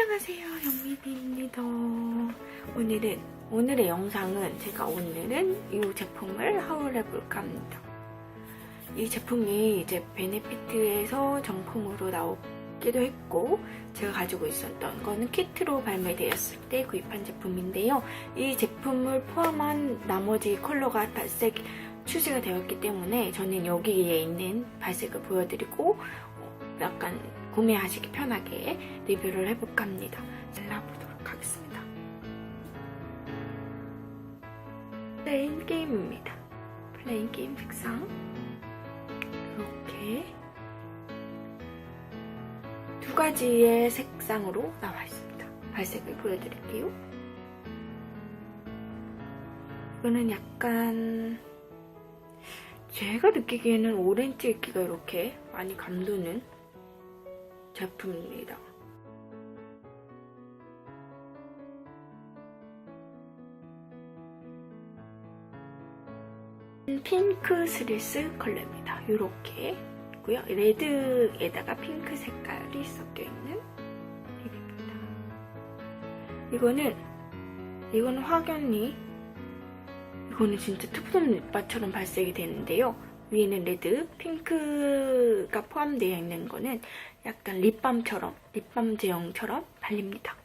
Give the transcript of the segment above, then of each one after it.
안녕하세요 영민입니다. 오늘은 오늘의 영상은 제가 오늘은 이 제품을 하울해 볼까 합니다. 이 제품이 이제 베네피트에서 정품으로 나오기도 했고 제가 가지고 있었던 거는 키트로 발매되었을 때 구입한 제품인데요. 이 제품을 포함한 나머지 컬러가 발색 출시가 되었기 때문에 저는 여기에 있는 발색을 보여드리고 어, 약간 구매하시기 편하게 리뷰를 해볼까 합니다. 잘라보도록 하겠습니다. 플레인 게임입니다. 플레인 게임 색상 이렇게 두 가지의 색상으로 나와 있습니다. 발색을 보여드릴게요. 이거는 약간 제가 느끼기에는 오렌지 기가 이렇게 많이 감도는 제품입니다. 핑크 스리스 컬러입니다. 이렇게 있고요. 레드에다가 핑크 색깔이 섞여 있는 립입니다. 이거는 이거는 확연히 이거는 진짜 투톤 립바처럼 발색이 되는데요. 위에는 레드, 핑크가 포함되어 있는 거는 약간 립밤처럼, 립밤 제형처럼 발립니다.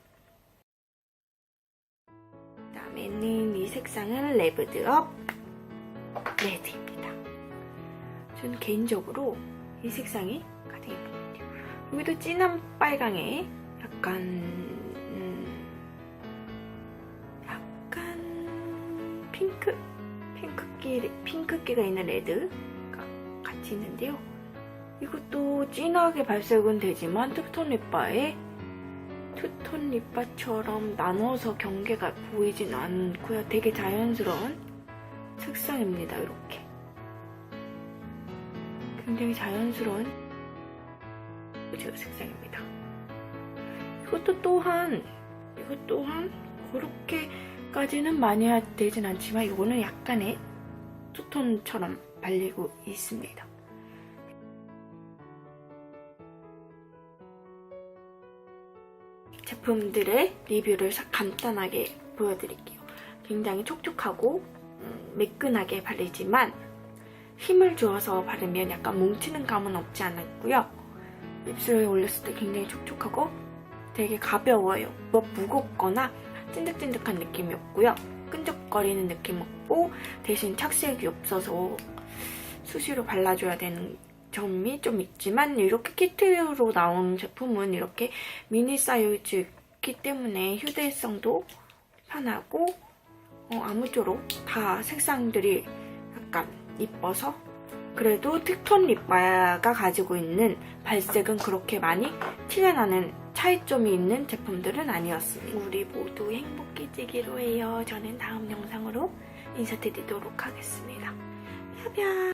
그 다음에는 이 색상은 레브드업 레드입니다. 저는 개인적으로 이 색상이 가장 예쁜 것 같아요. 여기도 진한 빨강에 약간 음, 약간 핑크 핑크기 핑크기가 있는 레드 있는데요. 이것도 진하게 발색은 되지만 투톤 립바에 투톤 립바처럼 나눠서 경계가 보이진 않고요. 되게 자연스러운 색상입니다. 이렇게 굉장히 자연스러운 제 색상입니다. 이것도 또한 이것 또한 그렇게까지는 많이 되진 않지만 이거는 약간의 투톤처럼 발리고 있습니다. 제품들의 리뷰를 간단하게 보여드릴게요. 굉장히 촉촉하고 음, 매끈하게 바르지만 힘을 주어서 바르면 약간 뭉치는 감은 없지 않았고요. 입술에 올렸을 때 굉장히 촉촉하고 되게 가벼워요. 뭐 무겁거나 찐득찐득한 느낌이 없고요. 끈적거리는 느낌 없고 대신 착색이 없어서 수시로 발라줘야 되는 점이 좀 있지만 이렇게 키트로 나온 제품은 이렇게 미니 사이즈이기 때문에 휴대성도 편하고 어, 아무쪼록 다 색상들이 약간 이뻐서 그래도 특톤 립바가 가지고 있는 발색은 그렇게 많이 티가 나는 차이점이 있는 제품들은 아니었습니다. 우리 모두 행복해지기로 해요. 저는 다음 영상으로 인사드리도록 하겠습니다. 뿅뿅